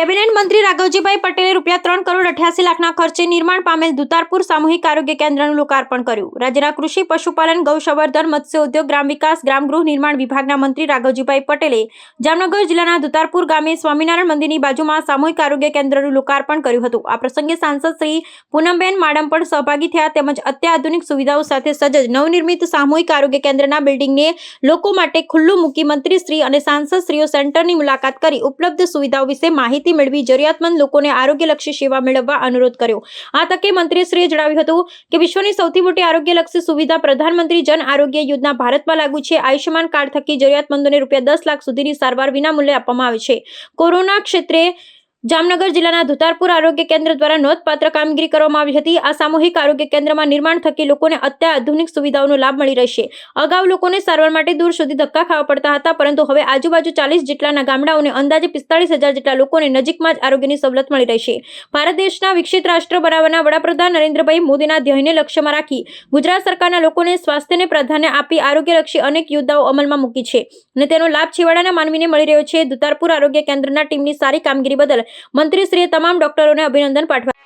Cabinet મંત્રી રાઘવજીભાઈ પટેલે રૂપિયા ત્રણ કરોડ અઠ્યાસી લાખના ખર્ચે નિર્માણ પામેલ દુતારપુર સામૂહિક આરોગ્ય કેન્દ્રનું લોકાર્પણ કર્યું. રાજ્યના કૃષિ, પશુપાલન, ગૌસંવર્ધન, મત્સ્ય ઉદ્યોગ, ગ્રામ વિકાસ, ગ્રામ ગૃહ નિર્માણ વિભાગના મંત્રી રાઘવજીભાઈ પટેલે જામનગર જિલ્લાના દુતારપુર ગામે સ્વામિનારાયણ મંદિરની બાજુમાં સામૂહિક આરોગ્ય કેન્દ્રનું લોકાર્પણ કર્યું હતું. આ પ્રસંગે સાંસદ શ્રી પૂનમબેન માડમ પણ સહભાગી થયા તેમજ અત્યાધુનિક સુવિધાઓ સાથે સજ્જ નવનિર્મિત સામૂહિક આરોગ્ય કેન્દ્રના બિલ્ડિંગને લોકો માટે ખુલ્લું મૂકી મંત્રી શ્રી અને સાંસદ શ્રીઓ સેન્ટરની મુલાકાત કરી ઉપલબ્ધ સુવિધાઓ વિશે માહિતી મેળવી જરૂરિયાતમંદ લોકોને આરોગ્યલક્ષી સેવા મેળવવા અનુરોધ કર્યો. આ તકે મંત્રીશ્રીએ જણાવ્યું હતું કે વિશ્વની સૌથી મોટી આરોગ્યલક્ષી સુવિધા પ્રધાનમંત્રી જન આરોગ્ય યોજના ભારતમાં લાગુ છે. આયુષ્યમાન કાર્ડ થકી જરૂરિયાતમંદોને રૂપિયા દસ લાખ સુધીની સારવાર વિનામૂલ્યે આપવામાં આવે છે. કોરોના ક્ષેત્રે જામનગર જિલ્લાના ધુતારપુર આરોગ્ય કેન્દ્ર દ્વારા નોંધપાત્ર કામગીરી કરવામાં આવી હતી. આ સામૂહિક આરોગ્ય કેન્દ્રમાં નિર્માણ થકી લોકોને અત્યાધુનિક સુવિધાઓનો લાભ મળી રહેશે. અગાઉ લોકોને સારવાર માટે દૂર સુધી ધક્કા ખાવા પડતા હતા, પરંતુ હવે આજુબાજુ ચાલીસ જેટલાના ગામડાઓને અંદાજે પિસ્તાળીસ હજાર જેટલા લોકોને નજીકમાં જ આરોગ્યની સવલત મળી રહેશે. ભારત દેશના વિકસિત રાષ્ટ્ર બનાવવાના વડાપ્રધાન નરેન્દ્રભાઈ મોદીના ધ્યેયને લક્ષ્યમાં રાખી ગુજરાત સરકારના લોકોને સ્વાસ્થ્યને પ્રાધાન્ય આપી આરોગ્યલક્ષી અનેક યોદ્ધાઓ અમલમાં મૂકી છે અને તેનો લાભ છેવાડાના માનવીને મળી રહ્યો છે. દુતારપુર આરોગ્ય કેન્દ્રના ટીમની સારી કામગીરી બદલ મંત્રીશ્રીએ તમામ ડોક્ટરોને અભિનંદન પાઠવ્યા